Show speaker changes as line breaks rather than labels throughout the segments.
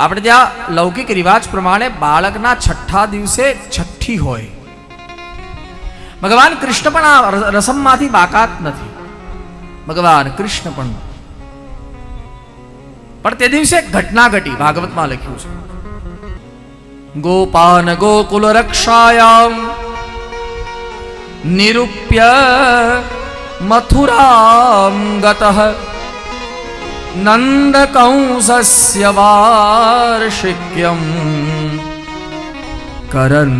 આપણે ત્યાં લૌકિક રિવાજ પ્રમાણે બાળકના છઠ્ઠા દિવસે છઠ્ઠી હોય ભગવાન કૃષ્ણ પણ આ ર- રસમમાંથી બાકાત નથી ભગવાન કૃષ્ણ પણ પણ તે દિવસે એક ઘટના ઘટી ભાગવતમાં લખ્યું છે ગોપાન ગોકુલ રક્ષાયામ નિરૂપ્ય મથુરામ ગતઃ નંદકંસસ્ય વાર્ષિક્યમ કરન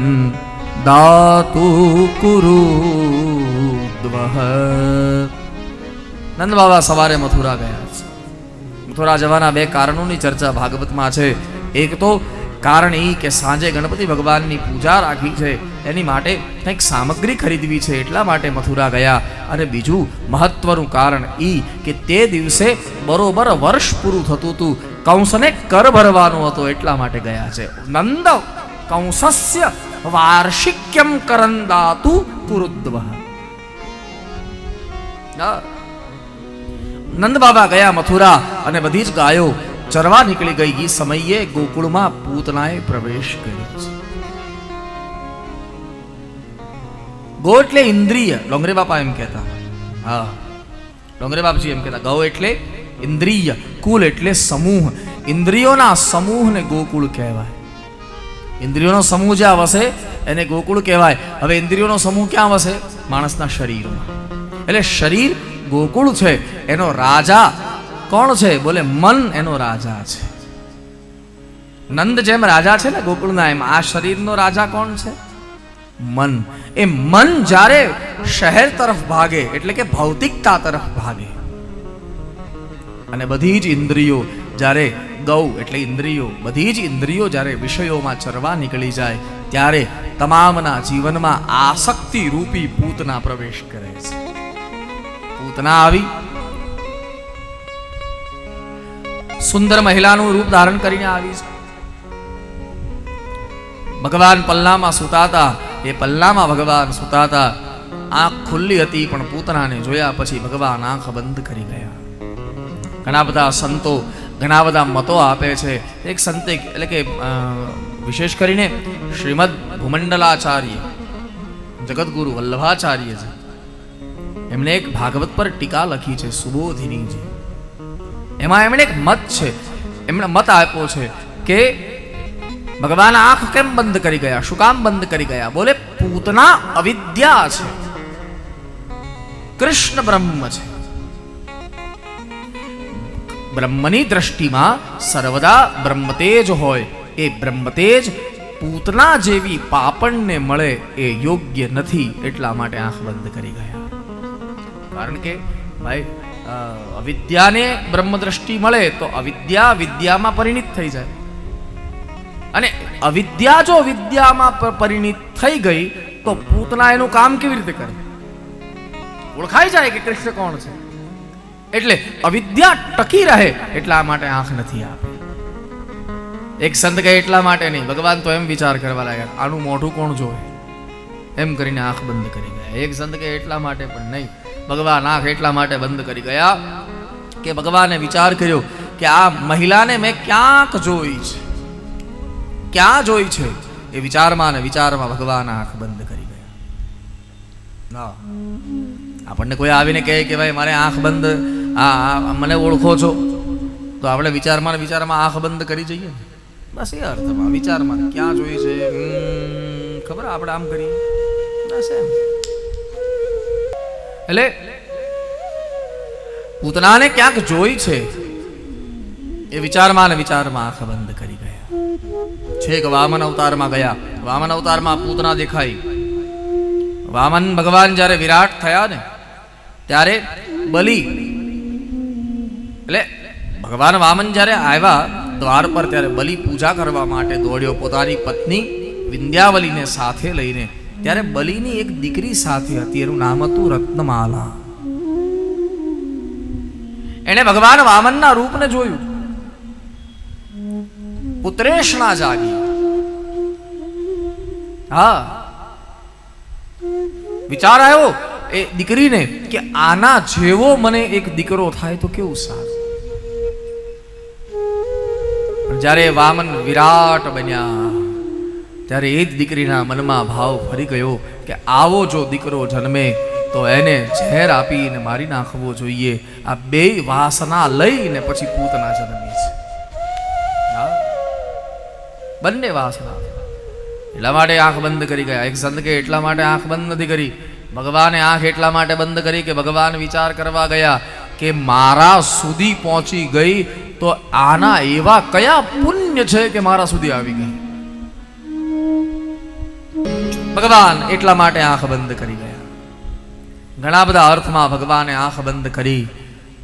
દાતુ કુરુદ્વહ નંદ બાબા સવારે મથુરા ગયા છે મથુરા જવાના બે કારણોની ચર્ચા ભાગવતમાં છે એક તો કારણ એ કે સાંજે ગણપતિ ભગવાનની પૂજા રાખી છે. એની માટે કંઈક સામગ્રી ખરીદવી છે એટલા માટે મથુરા ગયા. અને બીજું મહત્વનું કારણ એ કે તે દિવસે બરોબર વર્ષ પૂરું થતું હતું. કંસને કર ભરવાનો હતો એટલા માટે ગયા છે. નંદ કંસસ્ય વાર્ષિક્યમ કરંદાતુ કુરુદ્વ નંદ બાબા ગયા મથુરા અને બધી જ ગાયો ચરવા નીકળી ગઈ એ સમયે ગોકુળમાં પૂતનાએ પ્રવેશ કર્યો છે ગો એટલે ઇન્દ્રિય ડોંગરે બાપા એમ કહેતા હા ડોંગરે બાપજી એમ કહેતા ગૌ એટલે ઇન્દ્રિય કુલ એટલે સમૂહ ઇન્દ્રિયોના સમૂહને ગોકુળ કહેવાય ઇન્દ્રિયોનો સમૂહ જ્યાં વસે એને ગોકુળ કહેવાય હવે ઇન્દ્રિયોનો સમૂહ ક્યાં વસે માણસના શરીરમાં એટલે શરીર ગોકુળ છે એનો રાજા કોણ છે? બોલે, મન એનો રાજા છે. નંદ જેમ રાજા છે ને ગોકુળના એમ, આ શરીરનો રાજા કોણ છે? મન. એ મન જ્યારે શહેર તરફ ભાગે, એટલે કે ભૌતિકતા તરફ ભાગે. અને બધી જ ઇન્દ્રિયો જ્યારે ગૌ એટલે ઇન્દ્રિયો, બધી જ ઇન્દ્રિયો જ્યારે વિષયોમાં ચરવા નીકળી જાય, ત્યારે તમામના જીવનમાં આસક્તિ રૂપી પૂતના પ્રવેશ કરે છે. પૂતના આવી સુંદર મહિલાનું રૂપ ધારણ કરીને આવી છે. ભગવાન પલ્લામાં સુતાતા, એ પલ્લામાં ભગવાન સુતાતા, આંખ ખુલ્લી હતી, પણ પૂતનાને જોયા પછી ભગવાન આંખ બંધ કરી ગયા. ઘણા બધા સંતો, ઘણા બધા મતો આપે છે. એક સંતે એટલે કે વિશેષ કરીને શ્રીમદ ભૂમંડલાચાર્ય જગતગુરુ વલ્લભાચાર્ય છે. એમણે એક ભાગવત પર ટીકા લખી છે, સુબોધિનીજી. એમાં એમણે એક મત છે. એમણે મત આપ્યો છે કે ભગવાન આંખ કેમ બંધ કરી ગયા? શું કામ બંધ કરી ગયા? બોલે, પૂતના અવિદ્યા છે. કૃષ્ણ બ્રહ્મ છે. બ્રહ્મની દ્રષ્ટિમાં સર્વદા બ્રહ્મતેજ હોય. એ બ્રહ્મતેજ પૂતના જેવી પાપણને મળે એ યોગ્ય નથી એટલા માટે આંખ બંધ કરી ગયા. કારણ કે, ભાઈ અવિદ્યાને બ્રહ્મદ્રષ્ટિ મળે તો અવિદ્યા વિદ્યામાં પરિણિત થઈ જાય. અને અવિદ્યા જો વિદ્યામાં પરિણિત થઈ ગઈ, તો પૂતના એનું કામ કેવી રીતે કરે? ઓળખાઈ જાય કે કૃષ્ણ કોણ છે? એટલે અવિદ્યા ટકી રહે એટલા માટે આંખ નથી આપે. એક સંત કહે, એટલા માટે નહીં, ભગવાન તો એમ વિચાર કરવા લાગ્યા, આનું મોઢું કોણ જોવે? એમ કરીને આંખ બંધ કરી ગયા એક સંત કહે, એટલા માટે પણ નહીં ભગવાન આંખ એટલા માટે બંધ કરી ગયા કે ભગવાને વિચાર કર્યો કે આ મહિલાને મેં ક્યાંક જોઈ છે. ક્યાં જોઈ છે? એ વિચારમાં ને વિચારમાં ભગવાન આંખ બંધ કરી ગયા. આપણને કોઈ આવીને કહે કે ભાઈ, મારે આંખ બંધ, આ મને ઓળખો છો. તો આપણે વિચારમાં ને વિચારમાં આંખ બંધ કરી જઈએ બસ એ અર્થમાં વિચારમાં ક્યાં જોઈ છે? ખબર આપણે આમ કરીએ? બસ એમ. એટલે પૂતનાને ક્યાંક જોઈ છે. એ વિચારમાં ને વિચારમાં આંખ બંધ કરી ગયા. છેક વામન અવતારમાં ગયા. વામન અવતારમાં પૂતના દેખાઈ. વામન ભગવાન જ્યારે વિરાટ થયા ને, ત્યારે બલી. એટલે ભગવાન વામન જ્યારે આવ્યા, દ્વાર પર ત્યારે બલિ પૂજા કરવા માટે દોડ્યો. પોતાની પત્ની વિંધ્યાવલીને સાથે લઈને ત્યારે બલિની એક દીકરી સાથે હતી, એનું નામ હતું રત્નમાલા. એણે ભગવાન વામનના રૂપને જોયું. પુત્રેશણા જાગી. હા. વિચાર આવ્યો એ દીકરીને કે આના જેવો મને એક દીકરો થાય તો કેવું સારું? જ્યારે વામન વિરાટ બન્યા ત્યારે એ જ દીકરીના મનમાં ભાવ ફરી ગયો કે આવો જો દીકરો જન્મે, તો એને ઝેર આપીને મારી નાખવો જોઈએ. આ બે વાસના લઈને પછી પૂતના જન્મી છે. બંને વાસના. એટલા માટે આંખ બંધ કરી ગયા. એક સંતકે એટલા માટે આંખ બંધ નથી કરી. ભગવાને આંખ એટલા માટે બંધ કરી કે ભગવાન વિચાર કરવા ગયા કે મારા સુધી પહોંચી ગઈ તો આના એવા કયા પુણ્ય છે કે મારા સુધી આવી ગઈ? ભગવાન એટલા માટે આંખ બંધ કરી ગયા. ઘણા બધા અર્થમાં ભગવાને આંખ બંધ કરી,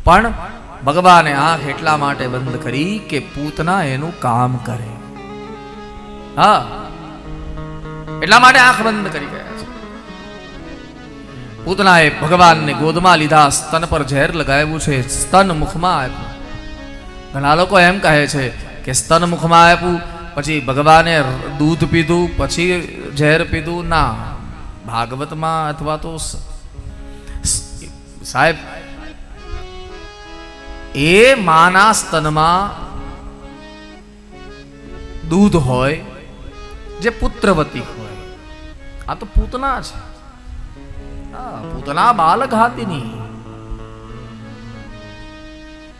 પણ ભગવાને આંખ એટલા માટે બંધ કરી કે પૂતના એનું કામ કરે. હા, એટલા માટે આંખ બંધ કરી ગયા છે. પૂતનાએ ભગવાનને ગોદમાં લીધા સ્તન પર ઝેર લગાવ્યું છે, સ્તન મુખમાં આપ્યું. ઘણા લોકો એમ કહે છે કે સ્તન મુખમાં આપ્યું, પછી ભગવાને દૂધ પીધું, પછી ઝેર પીધું ના. ભાગવતમાં અથવા તો સાહેબ, એ માના સ્તનમાં દૂધ હોય, જે પુત્રવતી હોય. આ તો પૂતના છે. પૂતના હાથીની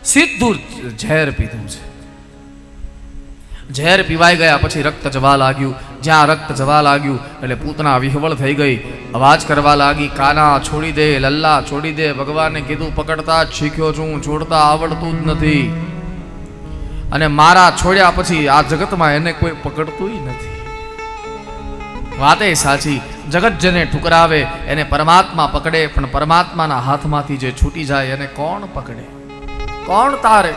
સીધું ઝેર પીધું છે. ઝેર પીવાઈ ગયા પછી રક્ત જવા લાગ્યું. જ્યાં રક્ત જવા લાગ્યું, એટલે પૂતના વિહવળ થઈ ગઈ. અવાજ કરવા લાગી, કાના, છોડી દે, લલ્લા, છોડી દે. ભગવાને કીધું, પકડતા જ શીખ્યો છું, છોડતા આવડતું જ નથી. અને મારા છોડ્યા પછી આ જગતમાં એને કોઈ પકડતું નથી. વાતે સાચી, જગત જેને ઠુકરાવે, એને પરમાત્મા પકડે, પણ પરમાત્માના હાથમાંથી જે છૂટી જાય, એને કોણ પકડે? કોણ તારે?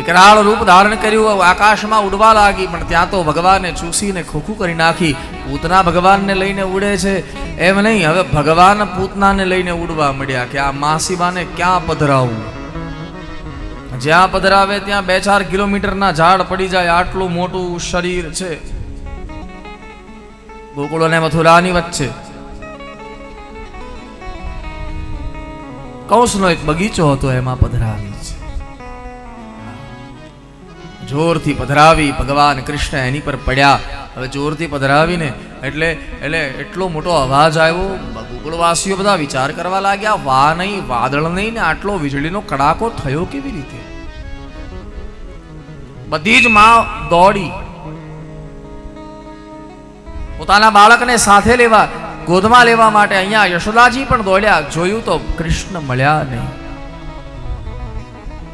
વિકરાળ રૂપ ધારણ કર્યું આકાશમાં ઉડવા લાગી, પણ ત્યાં તો ભગવાને ચૂસીને ખોખું કરી નાખી. પૂતના ભગવાનને લઈને ઉડે છે. એમ નહીં, હવે ભગવાન પૂતનાને લઈને ઉડવા મળ્યા કે આ માસીમાને ક્યાં પધરાવું? જ્યાં પધરાવે ત્યાં બે ચાર કિલોમીટરના ઝાડ પડી જાય, આટલું મોટું શરીર છે. ગોકુળ અને મથુરાની વચ્ચે. કૌશનો એક બગીચો હતો એમાં પધરાવી છે. જોરથી પધરાવી ભગવાન કૃષ્ણ એની પર પડ્યા. હવે જોરથી પધરાવીને એટલે એટલે એટલો મોટો અવાજ આવ્યો. ગોકુળવાસીઓ બધા વિચાર કરવા લાગ્યા વા નહીં, વાદળ નહીં ને આટલો વીજળીનો કડાકો થયો કેવી રીતે? બધી જ માં દોડી. પોતાના બાળકને સાથે લેવા, ગોદમાં લેવા માટે અહીંયા યશોદાજી પણ દોડ્યા. જોયું તો કૃષ્ણ મળ્યા નહીં.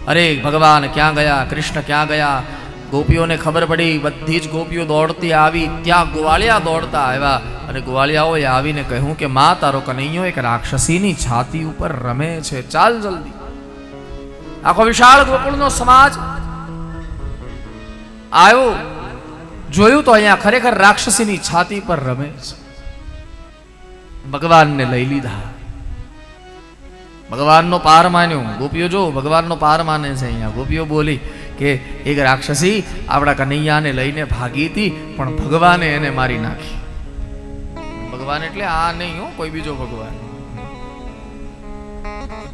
અરે ભગવાન ક્યાં ગયા કૃષ્ણ ક્યાં ગયા ગોપીઓને ખબર પડી બધી જ ગોપીઓ દોડતી આવી ત્યાં ગોવાળિયા દોડતા આવ્યા અને ગોવાળિયાઓએ આવીને કહ્યું કે માં તારો કનૈયો એક રાક્ષસીની છાતી ઉપર રમે છે ચાલ જલ્દી આખો વિશાળ ગોકુળનો સમાજ આવ્યો જોયું તો અહીંયા ખરેખર રાક્ષસીની છાતી પર રમે છે ભગવાનને લઈ લીધા ભગવાનનો પાર માન્યો. ગોપીઓ જો, ભગવાનનો પાર માને છે અહીંયા. ગોપીઓ બોલી કે, એક રાક્ષસી આપણા કનૈયાને લઈને ભાગી હતી, પણ ભગવાને એને મારી નાખી. ભગવાન એટલે આ નહીં હો, કોઈ બીજો ભગવાન.